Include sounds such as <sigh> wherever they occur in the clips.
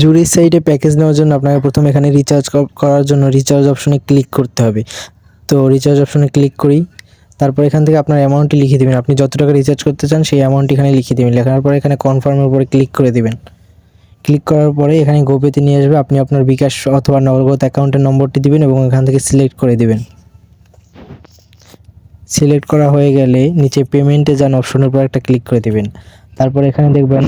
জুরির সাইটে প্যাকেজ নেওয়ার জন্য আপনাকে প্রথমে এখানে রিচার্জ করার জন্য রিচার্জ অপশনে ক্লিক করতে হবে। তো রিচার্জ অপশনে ক্লিক করি। তারপর এখান থেকে আপনার অ্যামাউন্টটি লিখে দেবেন। আপনি যত টাকা রিচার্জ করতে চান সেই অ্যামাউন্ট এখানে লিখে দেবেন। লেখার পরে এখানে কনফার্মের উপরে ক্লিক করে দেবেন। ক্লিক করার পরে এখানে গোপেতে নিয়ে আসবে। আপনি আপনার বিকাশ অথবা নগদ অ্যাকাউন্টের নম্বরটি দিবেন এবং এখান থেকে সিলেক্ট করে দেবেন। সিলেক্ট করা হয়ে গেলে নিচে পেমেন্টে যান অপশনের উপর একটা ক্লিক করে দিবেন। তারপর এখানে দেখবেন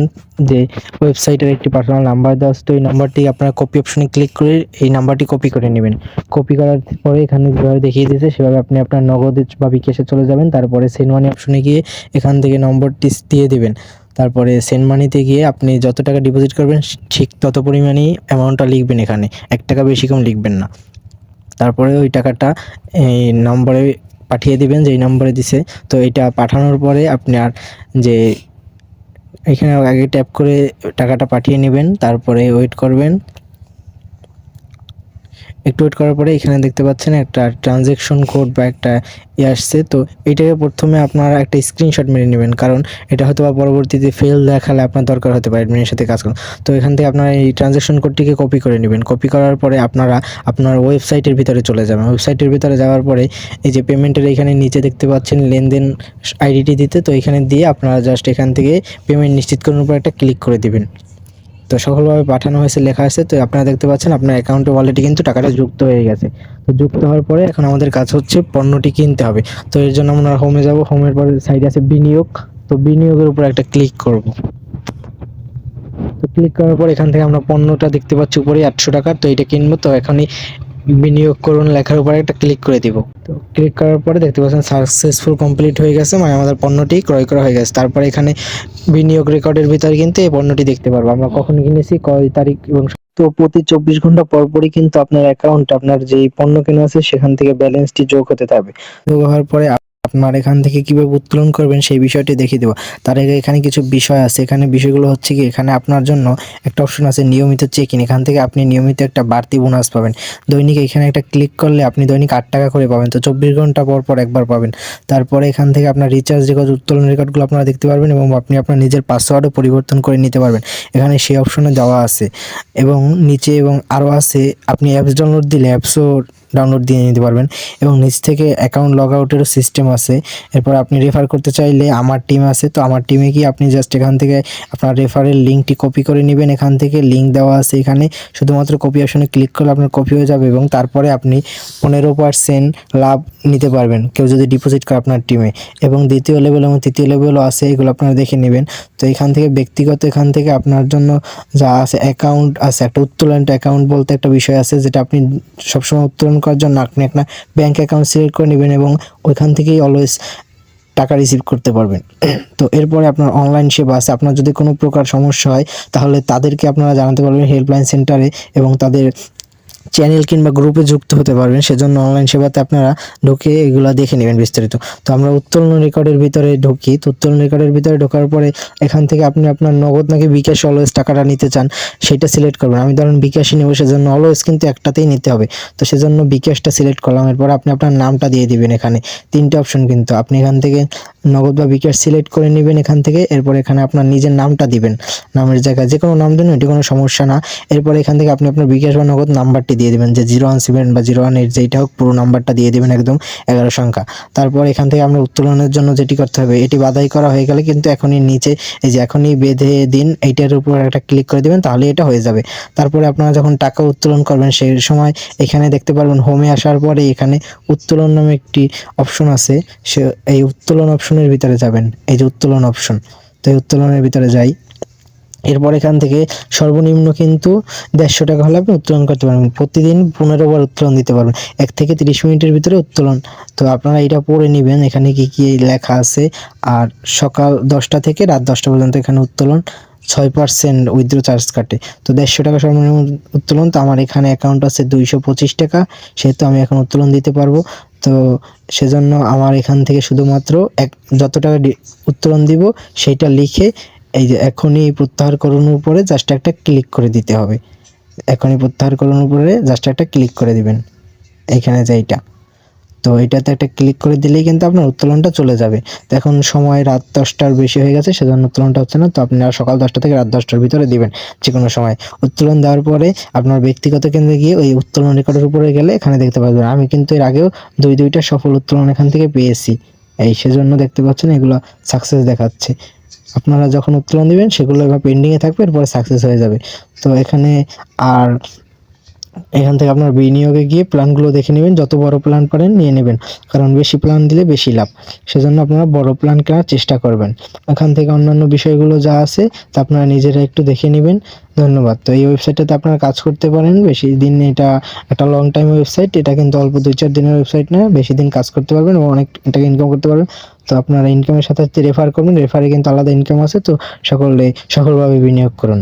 যে ওয়েবসাইটের একটি পার্সোনাল নাম্বার দেওয়া আছে, তো এই নাম্বারটি আপনার কপি অপশনে ক্লিক করে এই নাম্বারটি কপি করে নেবেন। কপি করার পরে এখানে যেভাবে দেখিয়ে দিয়েছে, সেভাবে আপনি আপনার নগদে বা বিকাশে চলে যাবেন। তারপরে সেন্ড মানি অপশনে গিয়ে এখান থেকে নম্বরটি দিয়ে দেবেন। তারপরে সেন্ড মানিতে গিয়ে আপনি যত টাকা ডিপোজিট করবেন, ঠিক তত পরিমাণেই অ্যামাউন্টটা লিখবেন এখানে। এক টাকা বেশি কম লিখবেন না। তারপরে ওই টাকাটা এই নম্বরে পাঠিয়ে দিবেন, যেই নম্বরে দিছে। তো এটা পাঠানোর পরে আপনার যে এখানে আগে ট্যাপ করে টাকাটা পাঠিয়ে নেবেন তারপরে ওয়েট করবেন। একটু ওয়েট করার পরে এখানে দেখতে পাচ্ছেন একটা ট্রানজ্যাকশন কোড বা একটা ই আসছে। তো এটাকে প্রথমে আপনারা একটা স্ক্রিনশট মেরে নেবেন, কারণ এটা হয়তো বা পরবর্তীতে ফেল দেখালে আপনার দরকার হতে পারে অ্যাডমিনের সাথে কাজ করুন তো এখান থেকে আপনারা এই ট্রানজ্যাকশন কোডটিকে কপি করে নেবেন। কপি করার পরে আপনারা আপনার ওয়েবসাইটের ভিতরে চলে যাবেন। ওয়েবসাইটের ভিতরে যাওয়ার পরে এই যে পেমেন্টের এখানে নিচে দেখতে পাচ্ছেন লেনদেন আইডিটি দিতে। তো এখানে দিয়ে আপনারা জাস্ট এখান থেকে পেমেন্ট নিশ্চিত করার উপর একটা ক্লিক করে দিবেন। তো সফলভাবে পাঠানো হয়েছে, লেখা আছে, তো আপনারা দেখতে পাচ্ছেন আপনার অ্যাকাউন্টে ওয়ালেটে কিন্তু টাকাটা যুক্ত হয়ে গেছে। তো যুক্ত হওয়ার পরে এখন আমাদের কাজ হচ্ছে পণ্যটি কিনতে হবে। তো এর জন্য আমরা হোমে যাব হোমের পরে সাইডে আছে বিনিয়োগ। তো বিনিয়োগের উপর একটা ক্লিক করব। তো ক্লিক করার পর এখান থেকে আমরা পণ্যটা দেখতে পাচ্ছি উপরে আটশো টাকা। তো এটা কিনবো, তো এখনই বিনিয়োগ করুন লেখার উপরে একটা ক্লিক করে দিব। তো ক্লিক করার পরে দেখতে পাচ্ছেন সাকসেসফুল কমপ্লিট হয়ে গেছে মানে আমাদের পণ্যটি ক্রয় করা হয়ে গেছে। তারপরে এখানে বিনিয়োগ রেকর্ডের ভিতরে কিন্তু এই পণ্যটি দেখতে পারব। আমরা কখন কিনেছি কয় তারিখ এবং তো প্রতি চব্বিশ ঘণ্টা পরপরই কিন্তু আপনার অ্যাকাউন্ট আপনার যেই পণ্য কেনা আছে সেখান থেকে ব্যালেন্সটি যোগ হতে থাকবে। যোগ হওয়ার পরে আপনার এখান থেকে কীভাবে উত্তোলন করবেন সেই বিষয়টি দেখিয়ে দেবো। তার আগে এখানে কিছু বিষয় আছে। এখানে বিষয়গুলো হচ্ছে কি, এখানে আপনার জন্য একটা অপশন আছে, নিয়মিত চেক ইন এখান থেকে আপনি নিয়মিত একটা বাড়তি বোনাস পাবেন। দৈনিক এখানে একটা ক্লিক করলে আপনি দৈনিক আট টাকা করে পাবেন। তো চব্বিশ ঘণ্টা পর পর একবার পাবেন। তারপরে এখান থেকে আপনার রিচার্জ রেকর্ড উত্তোলন রেকর্ডগুলো আপনারা দেখতে পারবেন এবং আপনি আপনার নিজের পাসওয়ার্ডও পরিবর্তন করে নিতে পারবেন। এখানে সেই অপশনে দেওয়া আছে। এবং নিচে এবং আরও আছে, আপনি অ্যাপস ডাউনলোড দিলে অ্যাপসও ডাউনলোড দিয়ে নিতে পারবেন। এবং নিচ থেকে অ্যাকাউন্ট লগ আউটেরও সিস্টেম আছে। এরপর আপনি রেফার করতে চাইলে আমার টিম আছে। তো আমার টিমে গিয়ে আপনি জাস্ট এখান থেকে আপনার রেফারের লিঙ্কটি কপি করে নেবেন। এখান থেকে লিঙ্ক দেওয়া আছে এখানে। শুধুমাত্র কপি অপশনে ক্লিক করলে আপনার কপি হয়ে যাবে এবং তারপরে আপনি পনেরো পার্সেন্ট লাভ নিতে পারবেন, কেউ যদি ডিপোজিট করে আপনার টিমে এবং দ্বিতীয় লেভেল এবং তৃতীয় লেভেলও আছে, এগুলো আপনারা দেখে নেবেন। তো এখান থেকে ব্যক্তিগত, এখান থেকে আপনার জন্য যা আছে অ্যাকাউন্ট আছে, একটা উত্তোলন অ্যাকাউন্ট বলতে একটা বিষয় আছে যেটা আপনি সবসময় উত্তোলন করার জন্য আপনি আপনার ব্যাঙ্ক অ্যাকাউন্ট সিলেক্ট করে নেবেন এবং ওইখান থেকেই অলওয়েজ টাকা রিসিভ করতে পারবেন। <clears throat> তো এরপরে আপনার অনলাইন সেবা আছে। আপনার যদি কোনো প্রকার সমস্যা হয়, তাহলে তাদেরকে আপনারা জানাতে পারবেন হেল্পলাইন সেন্টারে এবং তাদের চ্যানেল কিংবা গ্রুপে যুক্ত হতে পারবেন, সেজন্য অনলাইন সেবাতে আপনারা ঢুকে এগুলো দেখে নেবেন বিস্তারিত। তো আমরা উত্তোলন রেকর্ডের ভিতরে ঢুকি। তো উত্তোলন রেকর্ডের ভিতরে ঢোকার পরে এখান থেকে আপনি আপনার নগদ নাকি বিকাশ অলওয়েজ টাকাটা নিতে চান, সেটা সিলেক্ট করবেন। আমি ধরুন বিকাশই নেব, সেজন্য অলওয়েজ কিন্তু একটাতেই নিতে হবে। তো সেজন্য বিকাশটা সিলেক্ট করলাম। এরপর আপনি আপনার নামটা দিয়ে দিবেন এখানে। তিনটে অপশন কিন্তু। আপনি এখান থেকে নগদ বা বিকাশ সিলেক্ট করে নেবেন এখান থেকে। এরপর এখানে আপনার নিজের নামটা দিবেন। নামের জায়গায় যে কোনো নাম দিন এটি কোনো সমস্যা না। এরপর এখান থেকে আপনি আপনার বিকাশ বা নগদ নাম্বারটি দিয়ে দেবেন, যে জিরো ওয়ান সেভেন বা জিরো ওয়ান এইট যেটা হোক, পুরো নাম্বারটা দিয়ে দেবেন একদম এগারো সংখ্যা। তারপর এখান থেকে আমরা উত্তোলনের জন্য যেটি করতে হবে, এটি বাধাই করা হয়ে গেলে কিন্তু এখনই নিচে, এই যে এখনই বেঁধে দিন, এইটার উপর একটা ক্লিক করে দেবেন, তাহলে এটা হয়ে যাবে। তারপরে আপনারা যখন টাকা উত্তোলন করবেন, সেই সময় এখানে দেখতে পারবেন হোমে আসার পরে এখানে উত্তোলন নামে একটি অপশন আছে। সে, এই উত্তোলন অপশনের ভিতরে যাবেন, এই যে উত্তোলন অপশন। তো এই উত্তোলনের ভিতরে যাই। এরপর এখান থেকে সর্বনিম্ন কিন্তু দেড়শো টাকা হলে আপনি উত্তোলন করতে পারবেন। প্রতিদিন পনেরো বার উত্তোলন দিতে পারবেন। এক থেকে তিরিশ মিনিটের ভিতরে উত্তোলন। তো আপনারা এটা পড়ে নেবেন, এখানে কি কি লেখা আছে। আর সকাল দশটা থেকে রাত দশটা পর্যন্ত এখানে উত্তোলন। ছয় পার্সেন্ট উইথড্র চার্জ কাটে। তো দেড়শো টাকা সর্বনিম্ন উত্তোলন, তো আমার এখানে অ্যাকাউন্ট আছে দুইশো পঁচিশ টাকা, সেহেতু আমি এখন উত্তোলন দিতে পারব। তো সেজন্য আমার এখান থেকে শুধুমাত্র এক, যত টাকা উত্তোলন দিব সেইটা লিখে এই যে এখনই প্রত্যাহার করানোর উপরে জাস্ট একটা ক্লিক করে দিতে হবে। এখনই প্রত্যাহার করানোর উপরে জাস্ট একটা ক্লিক করে দিবেন। এইখানে যে এইটা। তো এটাতে একটা ক্লিক করে দিলেই কিন্তু আপনার উত্তোলনটা চলে যাবে। তো এখন সময় রাত দশটার বেশি হয়ে গেছে, সেজন্য উত্তোলনটা হচ্ছে না, তো আপনারা সকাল দশটা থেকে রাত দশটার ভিতরে দিবেন যে কোনো সময়। উত্তোলন দেওয়ার পরে আপনার ব্যক্তিগত কেন্দ্রে গিয়ে ওই উত্তোলন রেকর্ডের উপরে গেলে এখানে দেখতে পাবেন। আমি কিন্তু এর আগেও দুই দুইটা সফল উত্তোলন এখান থেকে পেয়েছি। এই সেজন্য দেখতে পাচ্ছেন এগুলো সাকসেস দেখাচ্ছে। আপনারা যখন উত্তোলন দিবেন, সেগুলো এবার পেন্ডিংয়ে থাকবে, এরপরে সাকসেস হয়ে যাবে। তো এখানে আর এখান থেকে আপনার বিনিয়োগে গিয়ে প্ল্যানগুলো দেখে নেবেন, যত বড় প্ল্যান পারেন নিয়ে নেবেন। কারণ বেশি প্ল্যান দিলে বেশি লাভ। সেজন্য আপনারা বড় প্ল্যান কেনার চেষ্টা করবেন। এখান থেকে অন্যান্য বিষয়গুলো যা আছে তা আপনারা নিজেরা একটু দেখে নেবেন। ধন্যবাদ। তো এই ওয়েবসাইটটাতে আপনারা কাজ করতে পারেন। বেশি দিন এটা, একটা লং টাইম ওয়েবসাইট। এটা কিন্তু অল্প দুই চার দিনের ওয়েবসাইট না। বেশি দিন কাজ করতে পারবেন এবং অনেক, এটাকে ইনকাম করতে পারবেন। তো আপনারা ইনকামের সাথে সাথে রেফার করবেন। রেফারে কিন্তু আলাদা ইনকাম আছে। তো সকলে সফলভাবে বিনিয়োগ করুন।